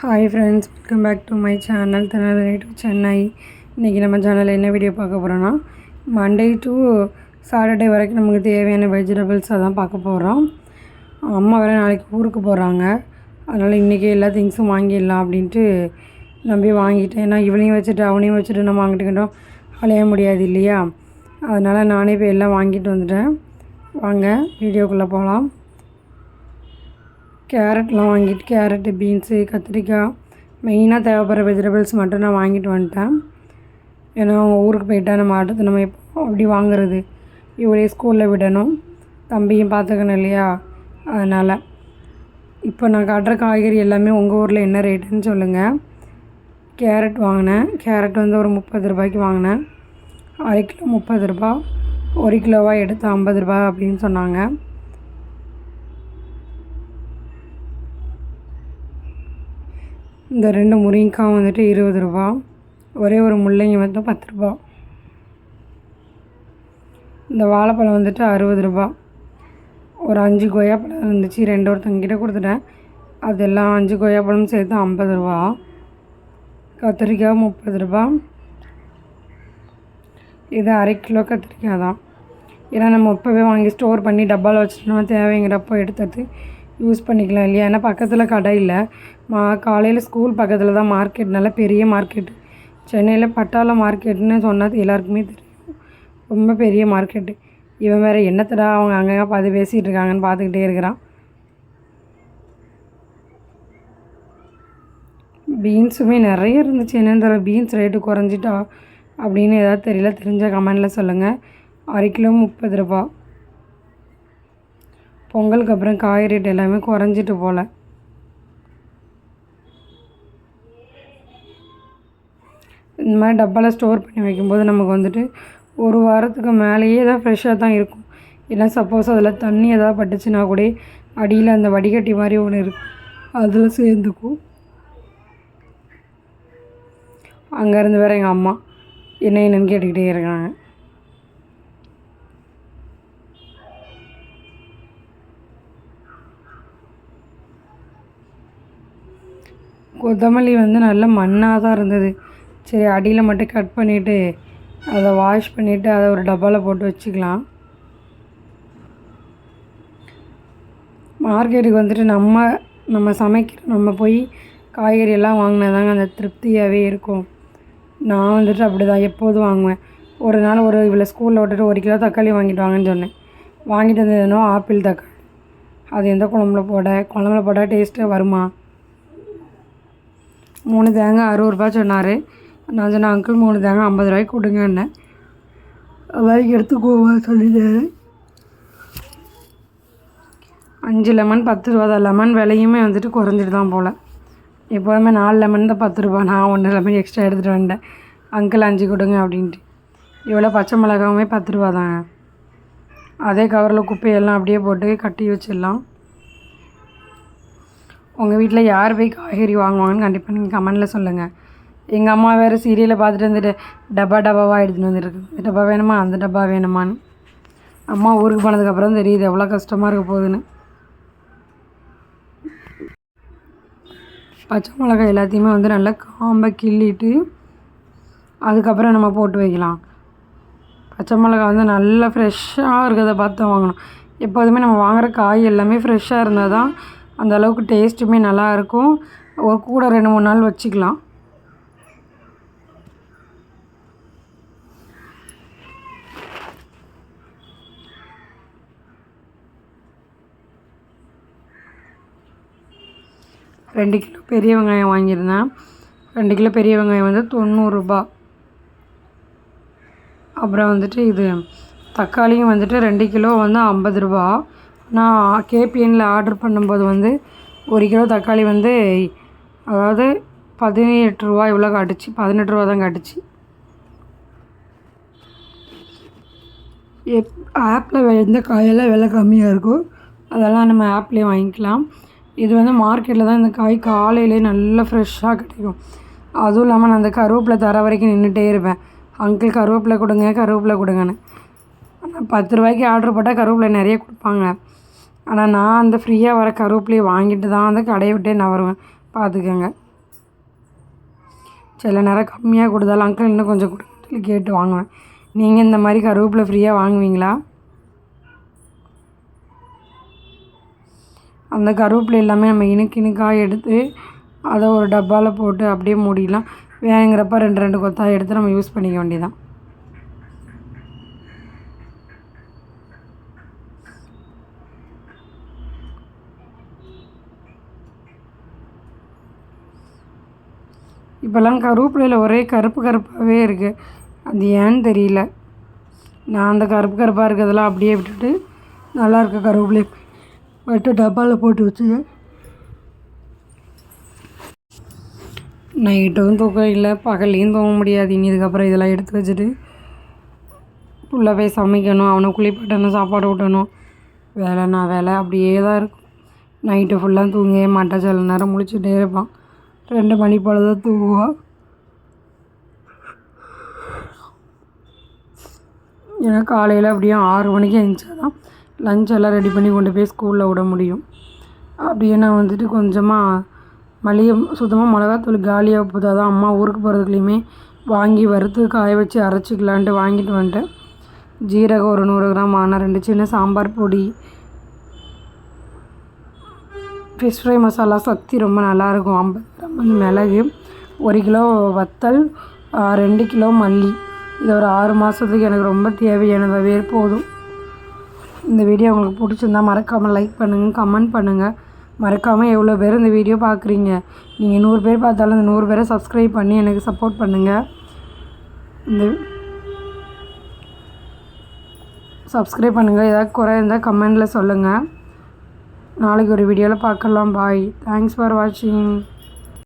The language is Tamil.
Hi friends welcome back to my channel Tirunelveli to Chennai இன்றைக்கி நம்ம சேனலில் என்ன வீடியோ பார்க்க போகிறோன்னா மண்டே டு சாட்டர்டே வரைக்கும் நமக்கு தேவையான வெஜிடபிள்ஸ் அதான் பார்க்க போகிறோம் அம்மா வேறு நாளைக்கு ஊருக்கு போகிறாங்க அதனால் இன்றைக்கி எல்லா திங்ஸும் வாங்கிடலாம் அப்படின்ட்டு நம்பி வாங்கிட்டேன். ஏன்னா இவளையும் வச்சுட்டு அவனையும் வச்சுட்டு நம்ம வாங்கிட்டுக்கிட்டோம் அலைய முடியாது இல்லையா? அதனால் நானே இப்போ எல்லாம் வாங்கிட்டு வந்துட்டேன். வாங்க வீடியோக்குள்ளே போகலாம் கேரட்லாம் வாங்கிட்டு கேரட்டு பீன்ஸு கத்திரிக்காய் மெயினாக தேவைப்படுற வெஜிடபிள்ஸ் மட்டும் நான் வாங்கிட்டு வந்துட்டேன். ஏன்னா அவங்க ஊருக்கு போயிட்டா நம்ம அடுத்து நம்ம எப்போ அப்படி வாங்குறது? இவரே ஸ்கூலில் விடணும். தம்பியும் பார்த்துக்கணும் இல்லையா? அதனால். இப்போ நான் காட்டுற காய்கறி எல்லாமே உங்கள் ஊரில் என்ன ரேட்டுன்னு சொல்லுங்கள் கேரட் வாங்கினேன். கேரட் வந்து ஒரு முப்பது ரூபாய்க்கு வாங்கினேன். அரை கிலோ முப்பது ரூபா ஒரு கிலோவாக எடுத்து ஐம்பது ரூபா அப்படின்னு சொன்னாங்க. இந்த ரெண்டு முருங்கைக்காய் வந்துட்டு இருபது ரூபா. ஒரே ஒரு முள்ளங்கி வந்து பத்து ரூபா. இந்த வாழைப்பழம் வந்துட்டு அறுபது ரூபா. ஒரு அஞ்சு கொய்யாப்பழம் இருந்துச்சு ரெண்டு ஒருத்தங்கிட்ட கொடுத்துட்டேன். அதெல்லாம் அஞ்சு கொய்யாப்பழம் சேர்த்து ஐம்பது ரூபா. கத்திரிக்காய் முப்பது ரூபா. இது அரை கிலோ கத்திரிக்காய் தான். ஏன்னா நம்ம இப்போவே வாங்கி ஸ்டோர் பண்ணி டப்பாவில் வச்சுட்டோம்னா தேவைங்கிறப்போ எடுத்துட்டு யூஸ் பண்ணிக்கலாம் இல்லையா? ஏன்னா பக்கத்தில் கடை இல்லை. மா காலையில் ஸ்கூல் பக்கத்தில் தான் மார்க்கெட் நல்ல பெரிய மார்க்கெட்டு சென்னையில் பட்டாள மார்க்கெட்டுன்னு சொன்னது எல்லாருக்குமே தெரியும். ரொம்ப பெரிய மார்க்கெட்டு இவன் வேறு என்னத்தடா அவங்க அங்கங்கே பார்த்து பேசிகிட்டு இருக்காங்கன்னு பார்த்துக்கிட்டே இருக்கிறான். பீன்ஸுமே நிறைய இருந்துச்சு. என்னென்னு தெரியல. பீன்ஸ் ரேட்டு குறைஞ்சிட்டா அப்படின்னு ஏதாவது தெரியல. தெரிஞ்ச கமெண்டில் சொல்லுங்கள் அரை கிலோ முப்பது ரூபா. பொங்கலுக்கு அப்புறம் காய் ரேட் எல்லாமே குறைஞ்சிட்டு போல். இந்த மாதிரி டப்பாவில் ஸ்டோர் பண்ணி வைக்கும்போது நமக்கு வந்துட்டு ஒரு வாரத்துக்கு மேலேயே தான் ஃப்ரெஷ்ஷாக தான் இருக்கும். இல்லை சப்போஸ் அதில் தண்ணி எதாவது பட்டுச்சுன்னா கூட அடியில் அந்த வடிகட்டி மாதிரி ஒன்று இருக்கும் அதில் சேர்ந்துக்கும். அங்கேருந்து வேறு எங்கள் அம்மா என்ன என்னன்னு கேட்டுக்கிட்டே இருக்காங்க. கொத்தமல்லி வந்து நல்ல மண்ணாக தான் இருந்தது. சரி அடியில் மட்டும் கட் பண்ணிவிட்டு அதை வாஷ் பண்ணிவிட்டு அதை ஒரு டப்பாவில் போட்டு வச்சுக்கலாம். மார்க்கெட்டுக்கு வந்துட்டு நம்ம நம்ம சமைக்கிற நம்ம போய் காய்கறி எல்லாம் வாங்கினாதாங்க அந்த திருப்தியாகவே இருக்கும். நான் வந்துட்டு அப்படி தான் எப்போதும் வாங்குவேன். ஒரு நாள் ஒரு இவ்வளோ ஸ்கூலில் விட்டுட்டு ஒரு கிலோ தக்காளி வாங்கிட்டு வாங்கன்னு சொன்னேன். வாங்கிட்டு வந்ததுனோ ஆப்பிள் தக்காளி. அது எந்த குழம்புல போட குழம்புல போட்டால் டேஸ்ட்டு வருமா? மூணு தேங்காய் அறுபது ரூபா சொன்னார். நான் சொன்னேன் அங்கிள் மூணு தேங்காய் ஐம்பது ரூபாய்க்கு கொடுங்கன்னே வரைக்கும் எடுத்துக்கோவா சொல்லிட்டாரு. அஞ்சு லெமன் பத்து ரூபா தான். லெமன் விலையுமே வந்துட்டு குறைஞ்சிட்டு தான் போல். எப்போதுமே நாலு லெமன் தான் பத்து ரூபா நான் ஒன்று லெமன் எக்ஸ்ட்ரா எடுத்துகிட்டு வந்தேன். அங்கிள் அஞ்சு கொடுங்க அப்படின்ட்டு. இவ்வளோ பச்சை மிளகாவுமே பத்து ரூபா தாங்க அதே கவரில் குப்பையெல்லாம் அப்படியே போட்டு கட்டி வச்சிடலாம். உங்கள் வீட்டில் யார் போய் காய்கறி வாங்குவாங்கன்னு கண்டிப்பாக நீங்கள் கமெண்டில் சொல்லுங்கள் எங்கள் அம்மா வேறு சீரியலை பார்த்துட்டு வந்துட்டு டப்பா டப்பாவாக எடுத்துகிட்டு வந்துருக்கு. இந்த டப்பா வேணுமா? அந்த டப்பா வேணுமான்னு. அம்மா ஊருக்கு போனதுக்கப்புறம் தெரியுது எவ்வளோ கஷ்டமாக இருக்க போகுதுன்னு. பச்சை மிளகாய் எல்லாத்தையுமே வந்து நல்லா காம்பை கிள்ளிட்டு அதுக்கப்புறம் நம்ம போட்டு வைக்கலாம். பச்சை மிளகாய் வந்து நல்லா ஃப்ரெஷ்ஷாக இருக்கிறத பார்த்து வாங்கணும். எப்போதுமே நம்ம வாங்குகிற காய் எல்லாமே ஃப்ரெஷ்ஷாக இருந்தால் தான் அந்த அளவுக்கு டேஸ்ட்டுமே நல்லாயிருக்கும். ஒரு கூட ரெண்டு மூணு நாள் வச்சுக்கலாம். ரெண்டு கிலோ பெரிய வெங்காயம் வாங்கியிருந்தேன். ரெண்டு கிலோ பெரிய வெங்காயம் வந்து தொண்ணூறுரூபா அப்புறம் வந்துட்டு இது தக்காளியும் வந்துட்டு ரெண்டு கிலோ வந்து ஐம்பது ரூபா. நான் கேபிஎனில் ஆர்டர் பண்ணும்போது வந்து ஒரு கிலோ தக்காளி வந்து அதாவது பதினெட்டு ரூபா இவ்வளோ காட்டுச்சு. பதினெட்டு ரூபா தான் காட்டுச்சு. எப் ஆப்பில் எந்த காயெல்லாம் விலை கம்மியாக இருக்கோ அதெல்லாம் நம்ம ஆப்லேயே வாங்கிக்கலாம். இது வந்து மார்க்கெட்டில் தான் இந்த காய் காலையிலே நல்லா ஃப்ரெஷ்ஷாக கிடைக்கும். அதுவும் இல்லாமல் நான் அந்த கருவேப்பிலை தர வரைக்கும் நின்றுட்டே இருப்பேன். அங்கிள் கருவேப்பிலை கொடுங்க கருவேப்பிலை கொடுங்கன்னு. ஆனால் பத்து ரூபாய்க்கு ஆர்டர் போட்டால் கருவேப்பிலை நிறைய கொடுப்பாங்க. ஆனால் நான் அந்த ஃப்ரீயாக வர கருவேப்பிலையை வாங்கிட்டு தான் அந்த கடையை விட்டே நான் வருவேன். பார்த்துக்கோங்க சில நேரம் கம்மியாக கொடுத்தாலும் அங்கிள் இன்னும் கொஞ்சம் கொடுங்கன்னு சொல்லி கேட்டு வாங்குவேன். நீங்கள் இந்த மாதிரி கருவேப்பிலை ஃப்ரீயாக வாங்குவீங்களா? அந்த கருவேப்பிலை எல்லாமே நம்ம இனுக்கு இனுக்காக எடுத்து அதை ஒரு டப்பாவில் போட்டு அப்படியே மூடிடலாம். வேணுங்கிறப்ப ரெண்டு ரெண்டு கொத்தாக எடுத்து நம்ம யூஸ் பண்ணிக்க வேண்டியதான் இப்போல்லாம் கருவேப்பிலையில் ஒரே கருப்பு கருப்பாகவே இருக்குது அது ஏன்னு தெரியல. நான் அந்த கருப்பு கருப்பாக இருக்கிறதெல்லாம் அப்படியே விட்டுட்டு நல்லா இருக்க கருவேப்பிலை. மட்டும் டப்பாவில் போட்டு வச்சு நைட்டும் தூக்கம் இல்லை பகல்லையும் தூங்க முடியாது. இனி இதுக்கப்புறம் இதெல்லாம் எடுத்து வச்சுட்டு உள்ளே போய் சமைக்கணும் அவனை குளிப்பாட்டணும் சாப்பாடு ஊட்டணும். வேலைனா வேலை அப்படியே தான் இருக்கும். நைட்டு ஃபுல்லாக தூங்கவே மாட்டான் சில நேரம் முழிச்சுட்டே இருப்பான். ரெண்டு மணி போல் தான் தூங்குவோம் ஏன்னா காலையில் அப்படியே ஆறு மணிக்கு எழுந்தா தான் லஞ்ச் எல்லாம் ரெடி பண்ணி கொண்டு போய் ஸ்கூலில் விட முடியும். அப்படியே நான் வந்துட்டு கொஞ்சமாக மளிகை சுத்தமாக மிளகாத்தூள் காலியாக போதா தான் அம்மா ஊருக்கு போகிறதுக்குலையுமே வாங்கி வறுத்து காய வச்சு அரைச்சிக்கலான்ட்டு வாங்கிட்டு வந்துட்டேன். ஜீரகம் ஒரு நூறு கிராம் ஆனால் ரெண்டு சின்ன சாம்பார் பொடி. ஃபிஷ் ஃப்ரை மசாலா சக்தி ரொம்ப நல்லாயிருக்கும் ஐம்பது மிளகு ஒரு கிலோ வத்தல் ரெண்டு கிலோ மல்லி. இது ஒரு ஆறு மாதத்துக்கு எனக்கு ரொம்ப தேவையானதாகவே போதும். இந்த வீடியோ உங்களுக்கு பிடிச்சிருந்தா மறக்காமல் லைக் பண்ணுங்கள் கமெண்ட் பண்ணுங்கள் மறக்காமல் எவ்வளோ பேர் இந்த வீடியோ பார்க்குறீங்க? நீங்கள் நூறு பேர் பார்த்தாலும் இந்த நூறு பேரை சப்ஸ்கிரைப் பண்ணி எனக்கு சப்போர்ட் பண்ணுங்கள் இந்த சப்ஸ்கிரைப் பண்ணுங்கள் ஏதாவது குறை இருந்தால் கமெண்டில் சொல்லுங்கள் நாளைக்கு ஒரு வீடியோவில் பார்க்கலாம். பாய் தேங்க்ஸ் ஃபார் வாட்சிங்